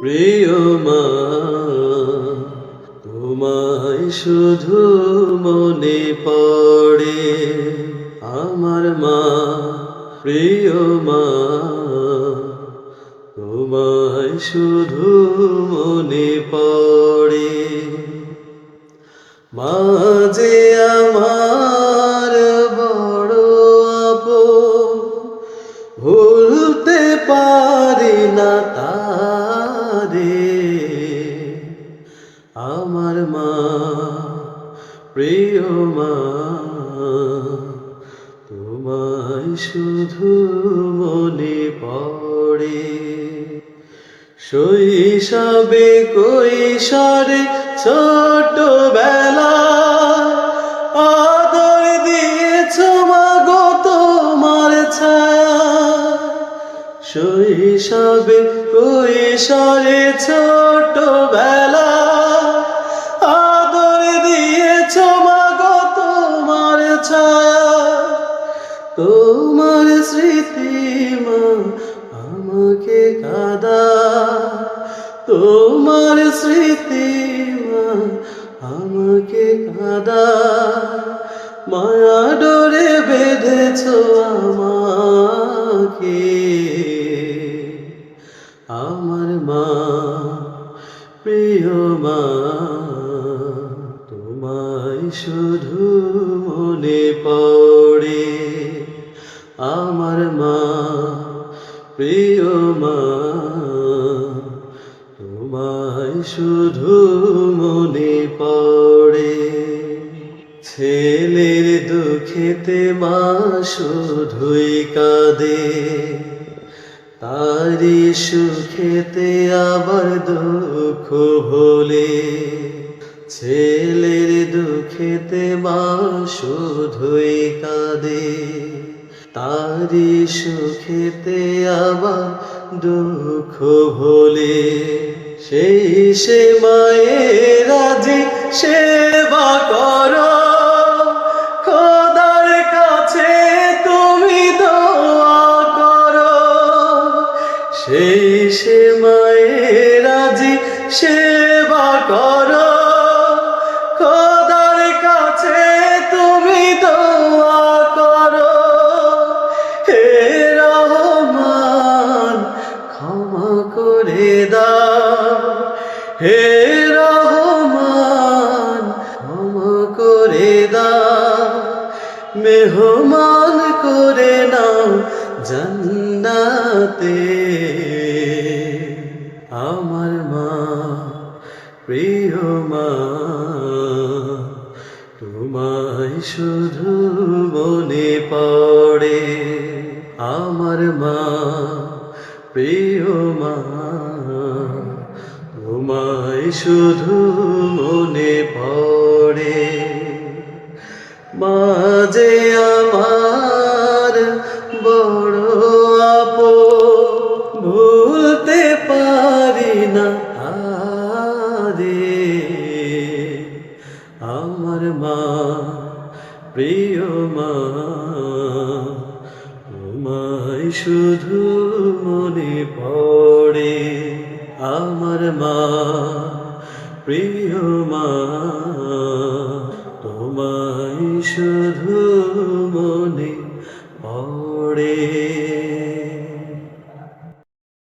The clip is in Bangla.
প্রিয় মা তোমায় শুধু মনে পড়ে। আমার মা প্রিয় মা তোমায় শুধু মনে পড়ে। মাঝে আমার মা, প্রিয় মা, তোমায় শুধু মনে পড়ে। শৈশবে কৈশোরে, ছোটবেলা আদর দিয়েছ মাগো তোমার ছায়া। শৈশবে কৈশোরে, ছোটবেলা তোমার স্মৃতি আমাকে কাদা। মায়া ডোরে বেঁধেছ আমাকে। আমার মা, প্রিয় মা, তোমায় শুধু মনে পড়ে। আমার মা, প্রিয় মা শুধু মনে পড়ে। ছেলের দুঃখেতে মা শুধুই কাঁদে। তারি সুখেতে আবার দুঃখ হলে ছেলের দুঃখেতে মা শুধুই কাঁদে। তারি সুখেতে আবার দুঃখ ভোলে। সেই সে মায়ের আজি সেবা করো। খোদার কাছে তুমি দোয়া করো। সেই সে মায়ের আজি সেবা করো। খোদার কাছে তুমি দোয়া করো। হে রহমান, ক্ষমা করে দাও। করে দাও মেহমান করে নাও জান্নাতে। আমার মা, প্রিয় মা, তোমায় শুধু মনে পড়ে। আমার মা, প্রিয় মা, তোমায় শুধু মনে পড়ে। মাঝে আমার বড় আপো ভুলতে পারি না। আরে, আমার মা, প্রিয় মা, তোমায় শুধু মনে পড়ে। আমার মা, প্রিয় মা শুধু